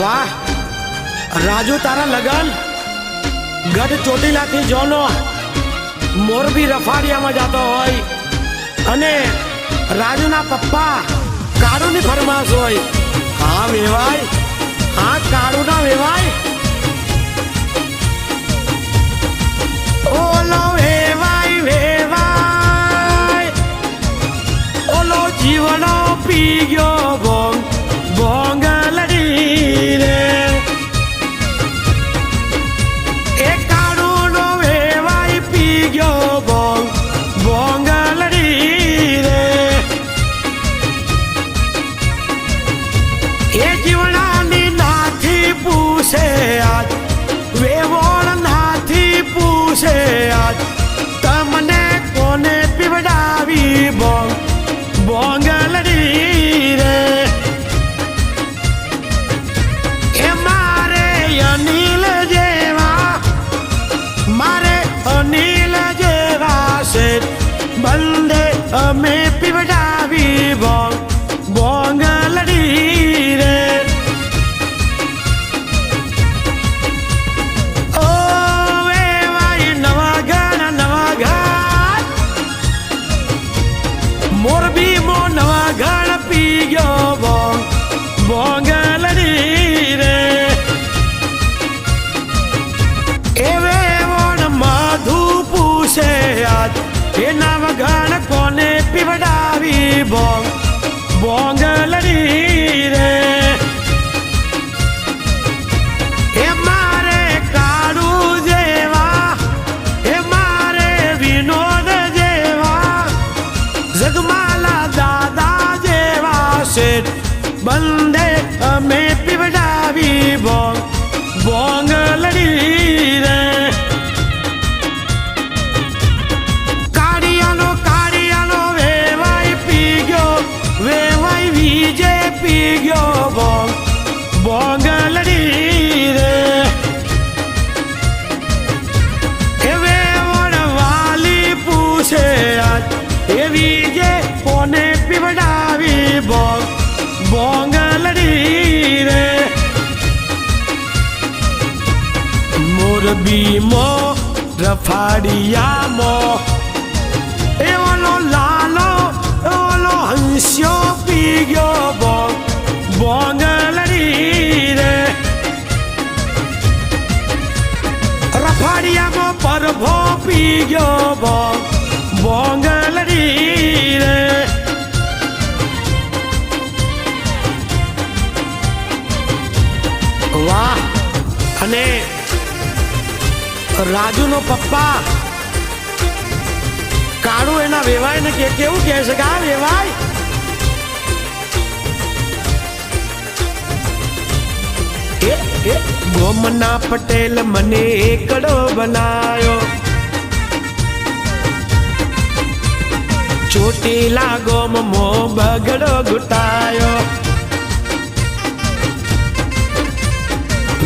વાહ, રાજુ તારા લગન? ગઢ ચોટીલાથી જોનો મોરબી રફાડિયામાં જતો હોય. અને રાજુના પપ્પા કાળુની ફરમાશ હોય. હા વેવાય, હા કાળુના વેવાય. ઓલો વેવાય વેવાય. ઓલો જીવનો પી ગયો બોંગ ભોંગ લડી રે. એ કાળુનો વેવાય પી ગયો ભોંગ ભોંગ લડી રે. પૂછે આજ. બંદે અમે પીવડાવી બોંગ બોંગ લડી રે કાળિયાનો કાળિયાનો વેવાય પી ગયો વેવાય વીજે પી ગયો બોંગ બોંગ બોંગ લડી રે મોરબી મો રફાડિયા મો એ ઓલો લાલો ઓલો હંસ્યો પી ગયો બોંગ બોંગ લડી રે રફાડિયામાં પરભો પી ગયો બોંગ બોંગ લડી રે અને રાજુનો પપ્પા. કાળુ એના વેવાય ને કે, કેવું કહે છે કે, આ વેવાય. ગોમના પટેલ મને એકડો બનાયો. ચોટીલા ગોમ મો બગડો ગુટાયો.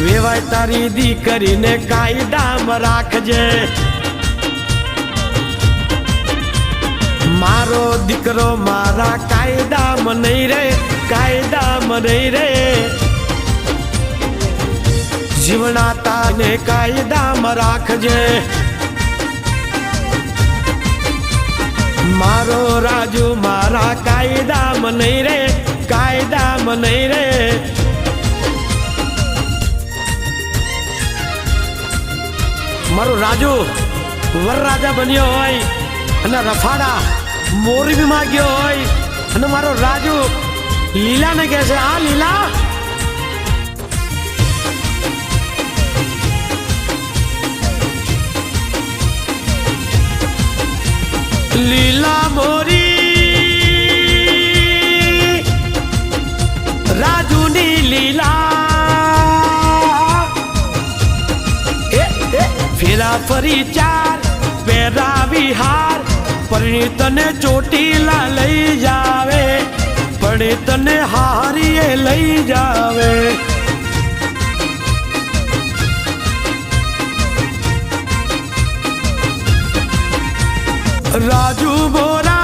વેવાય તારી દીકરીને કાયદામાં રાખજે. મારો દીકરો મારા કાયદામાં નહીં રે, કાયદામાં નહીં રે. જીવના તાને કાયદામાં રાખજે. મારો રાજુ મારા કાયદામાં નહીં રે, કાયદામાં નહીં રે. મારો રાજુ વરરાજા બન્યો હોય, અને રફાડા મોરબીમાં ગયો હોય, અને મારો રાજુ લીલાને કહે છે આ લીલા ફેરા ફરી ચાર પહેરાવી હાર પરિણીતને ચોટીલા લઈ જાવે પરિણીતને હારીએ લઈ જાવે. રાજુ બોરા,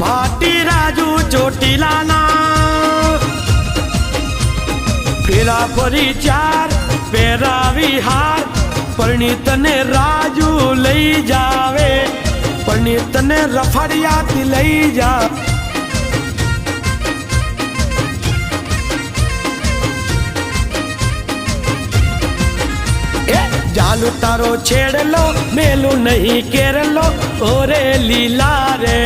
ભાટી રાજુ ચોટીલાના. ફેરા ફરી ચાર પહેરાવી હાર, પરણીતને રાજુ લઈ જાવે. પરણીતને રફડિયાથી લઈ જા. જાલુ તારો છેડલો, મેલું નહીં કેરલો, ઓરે લીલા રે.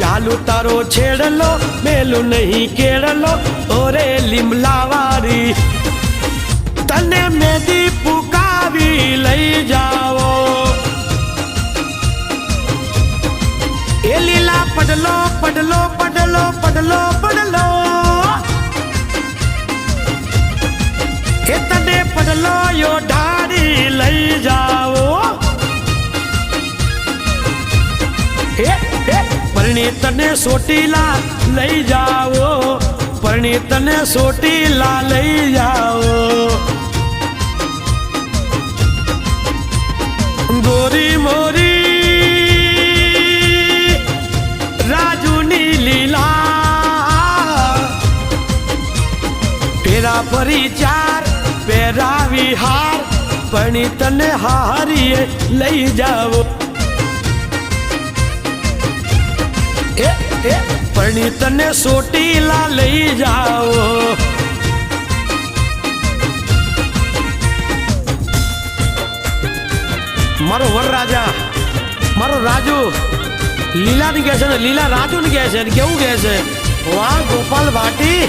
ચાલુ તારો છેડલો, મેલું નહીં કેળલો ઓરે લીમલા વારી. તને મેદી પુકાવી લઈ જાઓ. એ લીલા પડલો પડલો પડલો પડલો પડલો. એ તને પડલો યો ઢાળી લઈ જાઓ. એ એ પરણીતને સોટીલા લઈ જાઓ. પરણીતને સોટીલા લઈ જાઓ. ફરી ચાર પહેરાવી હાર તને હારીએ લઈ જાઓ એ એ પરણીતને સોટીલા લઈ જાઓ મારો વરરાજા, મારો રાજુ લીલા ને કહે છે ને, લીલા રાજુ ને કહે છે કેવું કહે છે? વાહ, ગોપાલ ભાટી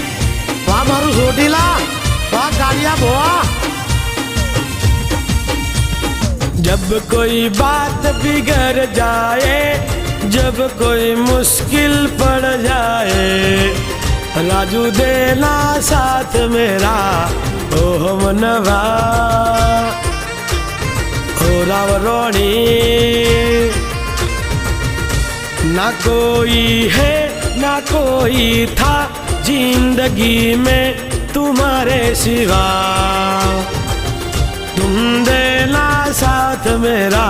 વાહ, મારું સોટીલા. વાહ કાલિયા ભોવા जब कोई बात बिगड़ जाए जब कोई मुश्किल पड़ जाए राजू देना साथ मेरा ओ मनवा ओ राव रोणी ना कोई है ना कोई था जिंदगी में तुम्हारे सिवा तुम देना साथ मेरा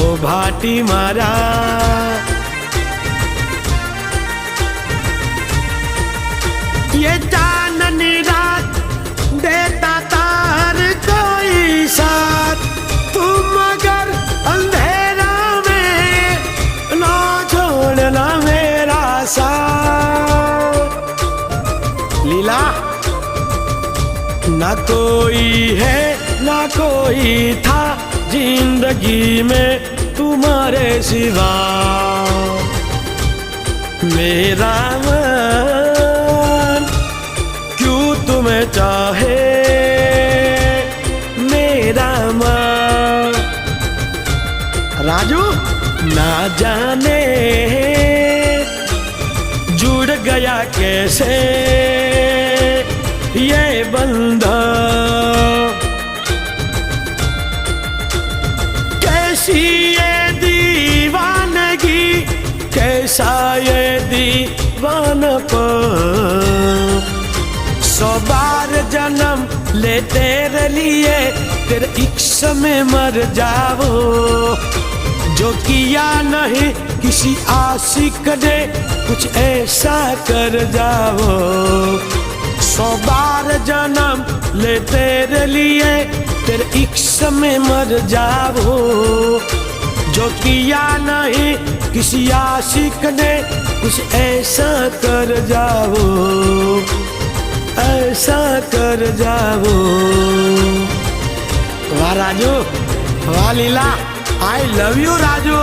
ओ भाटी मारा ना कोई है, ना कोई था ज़िंदगी में तुम्हारे सिवा। मेरा मन क्यों तुम्हें चाहे? मेरा मन। राजू? ना जाने जुड़ गया कैसे? ये बंधा कैसी ये दीवानगी, कैसा ये दीवान सौ जन्म ले तेरे लिए तेरे इक्स में मर जाओ। जो किया नहीं, किसी आशिक ने कुछ ऐसा कर जाओ। सौ बार जन्म ले तेरे लिए, तेरे इक्स में मर जाओ। जो किया नहीं, किसी आशिक ने कुछ ऐसा कर जाओ, ऐसा कर जाओ। वाह राजू, वाह Leela I love you Raju.